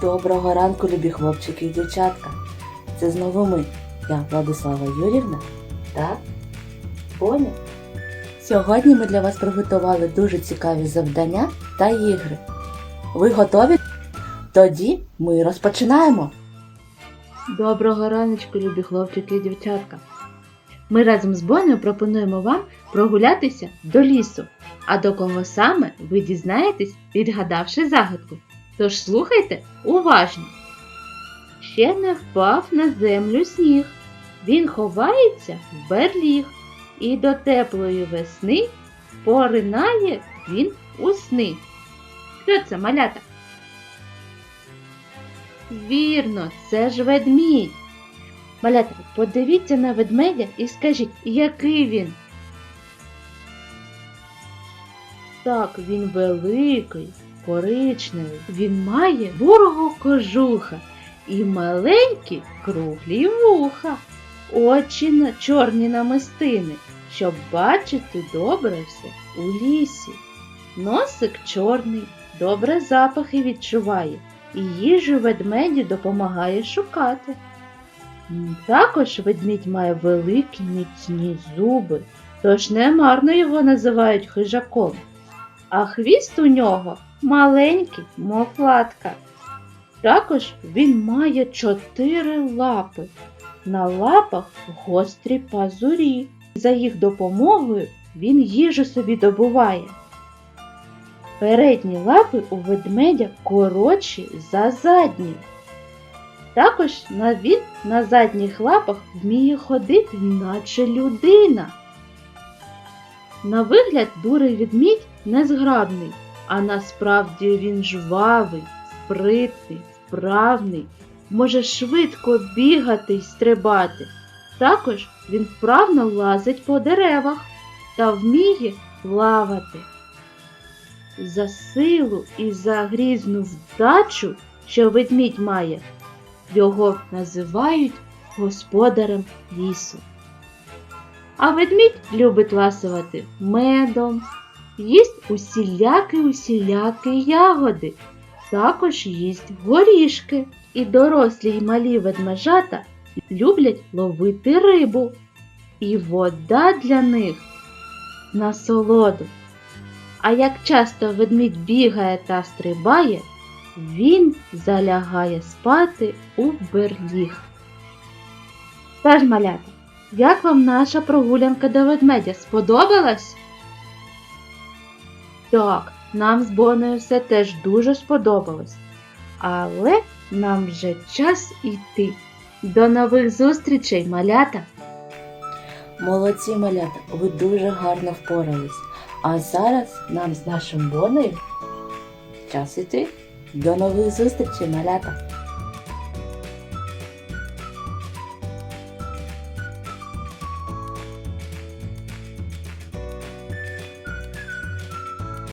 Доброго ранку, любі хлопчики і дівчатка. Це знову ми, я Владислава Юрівна та Боня. Сьогодні ми для вас приготували дуже цікаві завдання та ігри. Ви готові? Тоді ми розпочинаємо. Доброго раночку, любі хлопчики і дівчатка. Ми разом з Бонею пропонуємо вам прогулятися до лісу. А до кого саме ви дізнаєтесь, відгадавши загадку. Тож слухайте уважно. Ще не впав на землю сніг. Він ховається в берліг, і до теплої весни поринає він у сни. Хто це малята? Вірно, це ж ведмідь. Малята, подивіться на ведмедя і скажіть, який він? Так, він великий, коричневий. Він має бурого кожуха і маленькі круглі вуха, очі на чорні намистини, щоб бачити добре все у лісі. Носик чорний, добре запахи відчуває, і їжу ведмеді допомагає шукати. Також ведмідь має великі міцні зуби, тож немарно його називають хижаком а хвіст у нього маленький, мов латка. Також він має чотири лапи. На лапах гострі пазурі. За їх допомогою він їжу собі добуває. Передні лапи у ведмедя коротші за задні. Також він на задніх лапах вміє ходити, наче людина. На вигляд бурий відмідь незграбний, а насправді він жвавий, спритний, вправний, може швидко бігати й стрибати. Також він вправно лазить по деревах та вміє плавати. За силу і за грізну вдачу, що ведмідь має, його називають господарем лісу. А ведмідь любить ласувати медом, їсть усілякі усілякі ягоди, також їсть горішки. І дорослі й малі ведмежата люблять ловити рибу. І вода для них насолоду. А як часто ведмідь бігає та стрибає, він залягає спати у берліг. Тож, малята, як вам наша прогулянка до ведмедя сподобалась? Так, нам з Бонею все теж дуже сподобалось. Але нам вже час іти. До нових зустрічей, малята! Молодці малята, ви дуже гарно впорались. А зараз нам з нашим Бонею час іти. До нових зустрічей, малята!